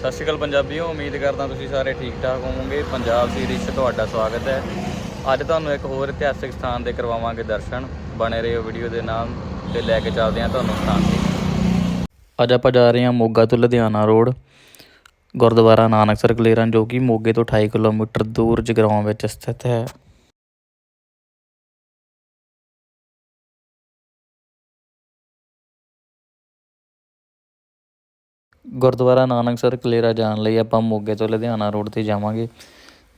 ਸਤਿ ਸ਼੍ਰੀ ਅਕਾਲ ਪੰਜਾਬੀਓ, ਉਮੀਦ ਕਰਦਾ ਤੁਸੀਂ ਸਾਰੇ ਠੀਕ ਠਾਕ ਹੋਵੋਗੇ। ਪੰਜਾਬ ਸੀਰੀਜ਼ 'ਚ ਤੁਹਾਡਾ ਸਵਾਗਤ ਹੈ। ਅੱਜ ਤੁਹਾਨੂੰ ਇੱਕ ਹੋਰ ਇਤਿਹਾਸਿਕ ਸਥਾਨ ਦੇ ਕਰਵਾਵਾਂਗੇ ਦਰਸ਼ਨ। ਬਣੇ ਰਹੋ ਵੀਡੀਓ ਦੇ ਨਾਲ ਤੇ ਲੈ ਕੇ ਚੱਲਦੇ ਹਾਂ ਤੁਹਾਨੂੰ ਸਥਾਨ ਤੇ। ਅੱਜ ਆਪਾਂ ਜਾ ਰਹੇ ਹਾਂ ਮੋਗਾ ਤੋਂ ਲੁਧਿਆਣਾ ਰੋਡ। ਗੁਰਦੁਆਰਾ ਨਾਨਕਸਰ ਕਲੇਰਾਂ ਜੋ ਕਿ ਮੋਗੇ ਤੋਂ 28 ਕਿਲੋਮੀਟਰ ਦੂਰ ਜਗਰਾਉਂ ਵਿੱਚ ਸਥਿਤ ਹੈ। ਗੁਰਦੁਆਰਾ ਨਾਨਕਸਰ ਕਲੇਰਾ ਜਾਣ ਲਈ ਆਪਾਂ ਮੋਗੇ ਤੋਂ ਲੁਧਿਆਣਾ ਰੋਡ ਤੇ ਜਾਵਾਂਗੇ।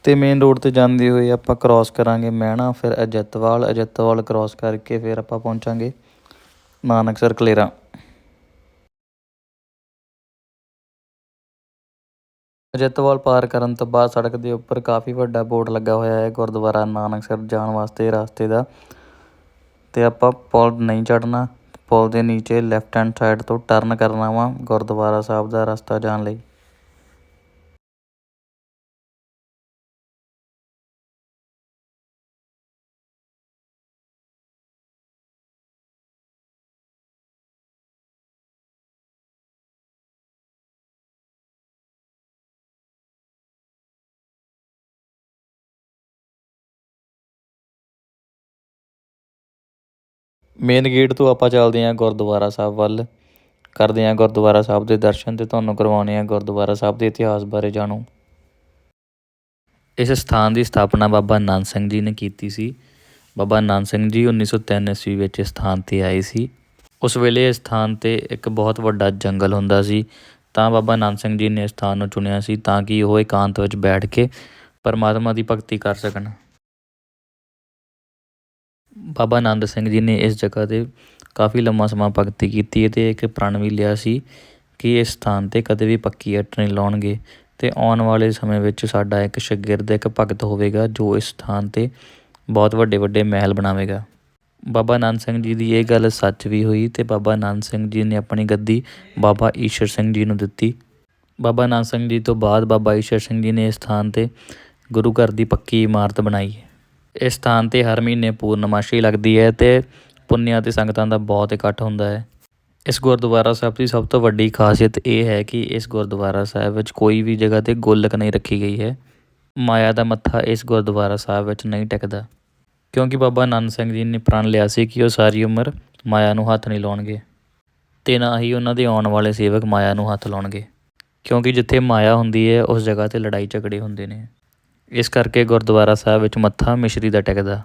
ਅਤੇ ਮੇਨ ਰੋਡ ਤੇ ਜਾਂਦੇ ਹੋਏ ਆਪਾਂ ਕ੍ਰਾਸ ਕਰਾਂਗੇ ਮਹਿਣਾ, ਫਿਰ ਅਜਿੱਤਵਾਲ ਅਜਿੱਤਵਾਲ ਕ੍ਰਾਸ ਕਰਕੇ ਫਿਰ ਆਪਾਂ ਪਹੁੰਚਾਂਗੇ ਨਾਨਕਸਰ ਕਲੇਰਾ ਅਜਿੱਤਵਾਲ ਪਾਰ ਕਰਨ ਤੋਂ ਬਾਅਦ ਸੜਕ ਦੇ ਉੱਪਰ ਕਾਫੀ ਵੱਡਾ ਬੋਰਡ ਲੱਗਾ ਹੋਇਆ ਹੈ ਗੁਰਦੁਆਰਾ ਨਾਨਕਸਰ ਜਾਣ ਵਾਸਤੇ ਰਸਤੇ ਦਾ। ਤੇ ਆਪਾਂ ਪੁਲ ਨਹੀਂ ਚੜਨਾ ਪੁਲ ਦੇ ਨੀਚੇ ਲੈਫਟ ਹੈਂਡ ਸਾਈਡ ਤੋਂ ਟਰਨ ਕਰਨਾ ਵਾ ਗੁਰਦੁਆਰਾ ਸਾਹਿਬ ਦਾ ਰਸਤਾ ਜਾਣ ਲਈ। ਮੇਨ ਗੇਟ ਤੋਂ ਆਪਾਂ ਚੱਲਦੇ ਹਾਂ ਗੁਰਦੁਆਰਾ ਸਾਹਿਬ ਵੱਲ। ਕਰਦੇ ਹਾਂ ਗੁਰਦੁਆਰਾ ਸਾਹਿਬ ਦੇ ਦਰਸ਼ਨ ਅਤੇ ਤੁਹਾਨੂੰ ਕਰਵਾਉਂਦੇ ਹਾਂ ਗੁਰਦੁਆਰਾ ਸਾਹਿਬ ਦੇ ਇਤਿਹਾਸ ਬਾਰੇ ਜਾਣੋ। ਇਸ ਸਥਾਨ ਦੀ ਸਥਾਪਨਾ ਬਾਬਾ ਨਾਨਕ ਸਿੰਘ ਜੀ ਨੇ ਕੀਤੀ ਸੀ। ਬਾਬਾ ਨੰਦ ਸਿੰਘ ਜੀ 1903 ਈਸਵੀ ਵਿੱਚ ਇਸ ਸਥਾਨ ਤੇ ਆਏ ਸੀ। ਉਸ ਵੇਲੇ ਇਸ ਸਥਾਨ ਤੇ ਇੱਕ ਬਹੁਤ ਵੱਡਾ ਜੰਗਲ ਹੁੰਦਾ ਸੀ। ਤਾਂ ਬਾਬਾ ਨਾਨਕ ਸਿੰਘ ਜੀ ਨੇ ਇਸ ਸਥਾਨ ਨੂੰ ਚੁਣਿਆ ਸੀ ਤਾਂ ਕਿ ਉਹ ਇਕਾਂਤ ਵਿੱਚ ਬੈਠ ਕੇ ਪਰਮਾਤਮਾ ਦੀ ਭਗਤੀ ਕਰ ਸਕਣ। ਬਾਬਾ ਆਨੰਦ ਸਿੰਘ ਜੀ ਨੇ ਇਸ ਜਗ੍ਹਾ 'ਤੇ ਕਾਫੀ ਲੰਮਾ ਸਮਾਂ ਭਗਤੀ ਕੀਤੀ ਅਤੇ ਇੱਕ ਪ੍ਰਣ ਵੀ ਲਿਆ ਸੀ ਕਿ ਇਸ ਸਥਾਨ 'ਤੇ ਕਦੇ ਵੀ ਪੱਕੀ ਇੱਟ ਨਹੀਂ ਲਾਉਣਗੇ ਅਤੇ ਆਉਣ ਵਾਲੇ ਸਮੇਂ ਵਿੱਚ ਸਾਡਾ ਇੱਕ ਸ਼ਾਗਿਰਦ, ਇੱਕ ਭਗਤ ਹੋਵੇਗਾ ਜੋ ਇਸ ਸਥਾਨ 'ਤੇ ਬਹੁਤ ਵੱਡੇ ਵੱਡੇ ਮਹਿਲ ਬਣਾਵੇਗਾ। ਬਾਬਾ ਆਨੰਦ ਸਿੰਘ ਜੀ ਦੀ ਇਹ ਗੱਲ ਸੱਚ ਵੀ ਹੋਈ ਅਤੇ ਬਾਬਾ ਆਨੰਦ ਸਿੰਘ ਜੀ ਨੇ ਆਪਣੀ ਗੱਦੀ ਬਾਬਾ ਈਸ਼ਰ ਸਿੰਘ ਜੀ ਨੂੰ ਦਿੱਤੀ। ਬਾਬਾ ਆਨੰਦ ਸਿੰਘ ਜੀ ਤੋਂ ਬਾਅਦ ਬਾਬਾ ਈਸ਼ਰ ਸਿੰਘ ਜੀ ਨੇ ਇਸ ਸਥਾਨ 'ਤੇ ਗੁਰੂ ਘਰ ਦੀ ਪੱਕੀ ਇਮਾਰਤ ਬਣਾਈ। ਇਸ ਸਥਾਨ 'ਤੇ ਹਰ ਮਹੀਨੇ ਪੂਰਨਮਾਸ਼ੀ ਲੱਗਦੀ ਹੈ ਅਤੇ ਪੁੰਨਿਆਂ ਅਤੇ ਸੰਗਤਾਂ ਦਾ ਬਹੁਤ ਇਕੱਠ ਹੁੰਦਾ ਹੈ। ਇਸ ਗੁਰਦੁਆਰਾ ਸਾਹਿਬ ਦੀ ਸਭ ਤੋਂ ਵੱਡੀ ਖਾਸੀਅਤ ਇਹ ਹੈ ਕਿ ਇਸ ਗੁਰਦੁਆਰਾ ਸਾਹਿਬ ਵਿੱਚ ਕੋਈ ਵੀ ਜਗ੍ਹਾ 'ਤੇ ਗੋਲਕ ਨਹੀਂ ਰੱਖੀ ਗਈ ਹੈ। ਮਾਇਆ ਦਾ ਮੱਥਾ ਇਸ ਗੁਰਦੁਆਰਾ ਸਾਹਿਬ ਵਿੱਚ ਨਹੀਂ ਟਿਕਦਾ। ਕਿਉਂਕਿ ਬਾਬਾ ਨਾਨਕ ਸਿੰਘ ਜੀ ਨੇ ਪ੍ਰਣ ਲਿਆ ਸੀ ਕਿ ਉਹ ਸਾਰੀ ਉਮਰ ਮਾਇਆ ਨੂੰ ਹੱਥ ਨਹੀਂ ਲਾਉਣਗੇ ਤੇ ਨਾ ਹੀ ਉਹਨਾਂ ਦੇ ਆਉਣ ਵਾਲੇ ਸੇਵਕ ਮਾਇਆ ਨੂੰ ਹੱਥ ਲਾਉਣਗੇ। ਕਿਉਂਕਿ ਜਿੱਥੇ ਮਾਇਆ ਹੁੰਦੀ ਹੈ, ਉਸ ਜਗ੍ਹਾ 'ਤੇ ਲੜਾਈ ਝਗੜੇ ਹੁੰਦੇ ਨੇ। ਇਸ ਕਰਕੇ ਗੁਰਦੁਆਰਾ ਸਾਹਿਬ ਵਿੱਚ ਮੱਥਾ ਮਿਸ਼ਰੀ ਦਾ ਟਿਕਦਾ।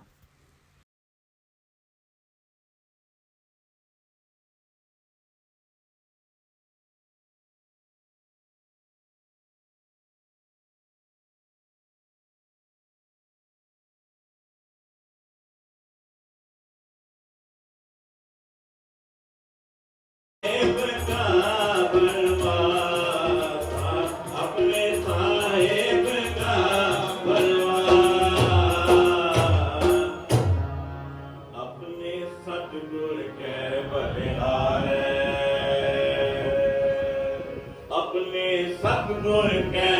ਆਪਣੇ ਸਤਿਗੁਰ ਕੈ ਬਲਿਹਾਰੇ ਆਪਣੇ ਸਤਿਗੁਰ ਕੈ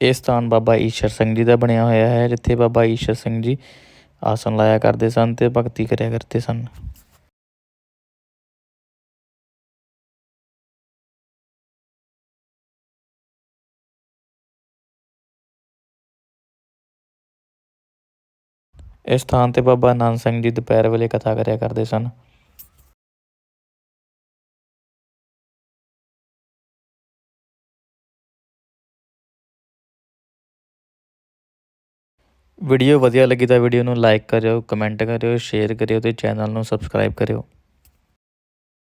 ਇਹ ਸਥਾਨ ਬਾਬਾ ਈਸ਼ਰ ਸਿੰਘ ਜੀ ਦਾ ਬਣਿਆ ਹੋਇਆ ਹੈ, ਜਿੱਥੇ ਬਾਬਾ ਈਸ਼ਰ ਸਿੰਘ ਜੀ ਆਸਣ ਲਾਇਆ ਕਰਦੇ ਸਨ ਤੇ ਭਗਤੀ ਕਰਿਆ ਕਰਦੇ ਸਨ। ਇਸ ਸਥਾਨ ਤੇ ਬਾਬਾ ਆਨੰਦ ਸਿੰਘ ਜੀ ਦੁਪਹਿਰ ਵੇਲੇ ਕਥਾ ਕਰਿਆ ਕਰਦੇ ਸਨ। ਵੀਡੀਓ ਵਧੀਆ ਲੱਗੀ ਤਾਂ ਵੀਡੀਓ ਨੂੰ ਲਾਈਕ ਕਰਿਓ ਕਮੈਂਟ ਕਰਿਓ ਸ਼ੇਅਰ ਕਰਿਓ ਅਤੇ ਚੈਨਲ ਨੂੰ ਸਬਸਕ੍ਰਾਈਬ ਕਰਿਓ।